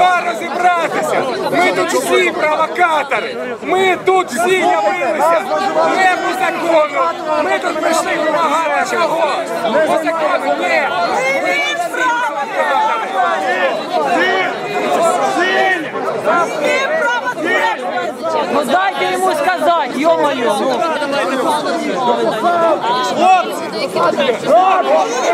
Пора розібратися. Ми тут всі провокатори. Ми тут всі явилися. Не по закону. Ми тут прийшли вимагати чого? По закону ні. Ми всі провокатори. Ну дайте йому сказати, йо-моє. Хлопці! Хлопці!